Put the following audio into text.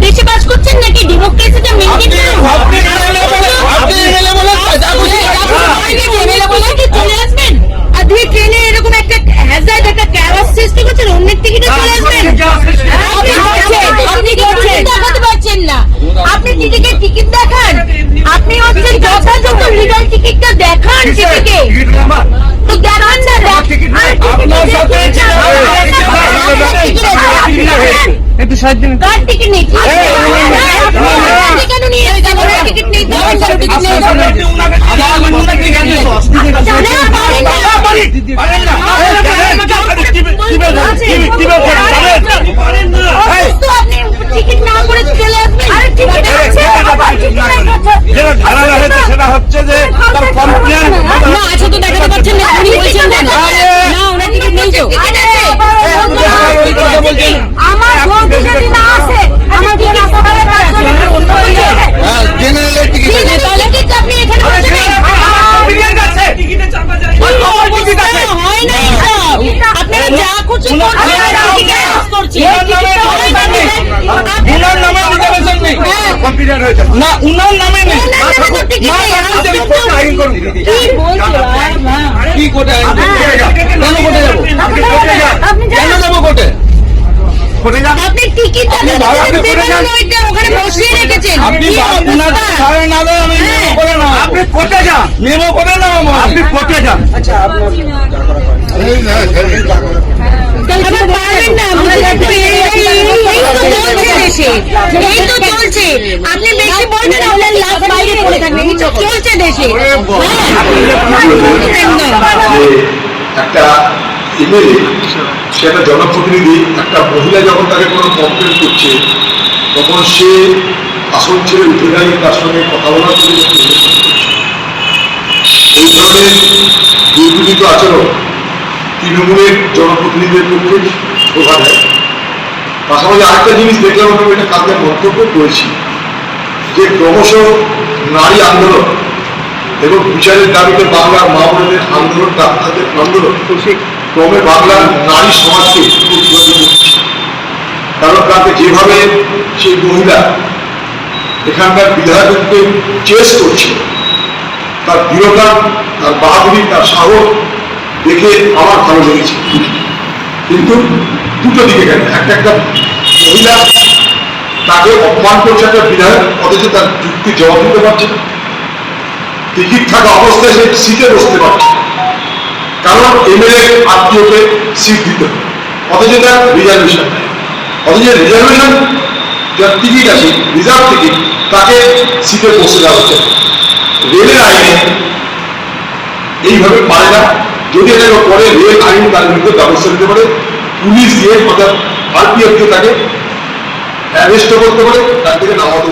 দেশে কাজ করছেন নাকি? ডেমোক্রেসিটা মেনটেন আপনি এমএলএ বলে আপনি এমএলএ বলে যা খুশি চলে আসবেন? আর দুই ট্রেনে এরকম একটা হ্যাজার্ড একটা ক্যারাস সৃষ্টি করছেন অন্যের টিকিটে চলে আসবেন। আপনি করছেন, দেখাতে পারছেন না। আপনি টিটিকে টিকিট দেখান। আপনি হচ্ছে যথাযথ লিগাল টিকিটটা দেখান টিটিকে তো দেখান না। একটু সাহায্য দিন টিকিট নেই কেন নিয়ে টিকিট নেই টিকিট নেই সেটা হচ্ছে যে তার কমপ্লেন না আছে তো দেখাতে পারছেন না উনি না না ওনার টিকিট নেই তো আমার ভোট যদি না আসে আমার কি না সকালে কাজ জেনারেলের টিকিট করবে তাহলে কি আপনি এখানে বসে নেই হয় না এসব। আপনারা যা খুশি করছেন, উনার নামে রিজার্ভেশন নেই কম্পিউটার হয়েছে না নামে নেই কি বলছো কি কোর্টে আইন কেন কোর্টে যাব আপনি কেন। যাব টিকিট ওখানে বসিয়ে রেখেছেন আপনি না আমি করে না আপনি কোর্টে যান নেমো করে না আপনি কোর্টে যান আবার পারবেন না, আমাদের তো এই- এই- এই তো চলছে এই তো চলছে। আপনি বেশি বলবেন না, ওনার লাভ বাইরে পড়ে থাকবে। এই তো চলছে দেশে। হ্যাঁ। একটা এমএলএ সে একটা জনপ্রতিনিধি একটা মহিলা যখন তাকে কোনো কমপ্লেন করছে তখন সে আসন ছেড়ে উঠে দাঁড়িয়ে তার সঙ্গে কথা বলার জন্য এই ধরনের দুর্নীতিত আচরণ তৃণমূলের জনপ্রতিনিধিদের পক্ষে শোভা দেয় পাশাপাশি আরেকটা জিনিস দেখলাম আমি এটা কালকে মন্তব্য করেছি যে ক্রমশ নারী আন্দোলন এবং বিচারের দাবিতে বাংলার মা বোনদের আন্দোলন ডাক্তারদের আন্দোলন ক্রমে বাংলার নারী সমাজকে কারণ তাকে যেভাবে সেই মহিলা এখানকার বিধায়ককে চেস করছে তার দৃঢ়তা তার বাহাদুরি তার সাহস দেখে আমার ভালো লেগেছে। কিন্তু দুটো দিকে কেন একটা একটা মহিলা তাকে অপমান করছে, একটা বিধায়ক, অথচ তার যুক্তি জবাব দিতে পারছে না। টিকিট থাকা অবস্থায় সে সিটে বসতে পারছে। কারণ এমএলএ আত্মীয়কে সিট দিতে অথচ তার রিজার্ভেশন অথচ রিজার্ভেশন যার টিকিট আছে রিজার্ভ টিকিট তাকে সিটে বসে দেওয়া হচ্ছে। রেলের আইনে এইভাবে পারে না। যদি এটা পরে রেল আইন তার বিরুদ্ধে ব্যবস্থা নিতে পারে, পুলিশ দিয়ে অর্থাৎ আরপিএফ দিয়ে তাকে অ্যারেস্টও করতে পারে, তার থেকে নামাতে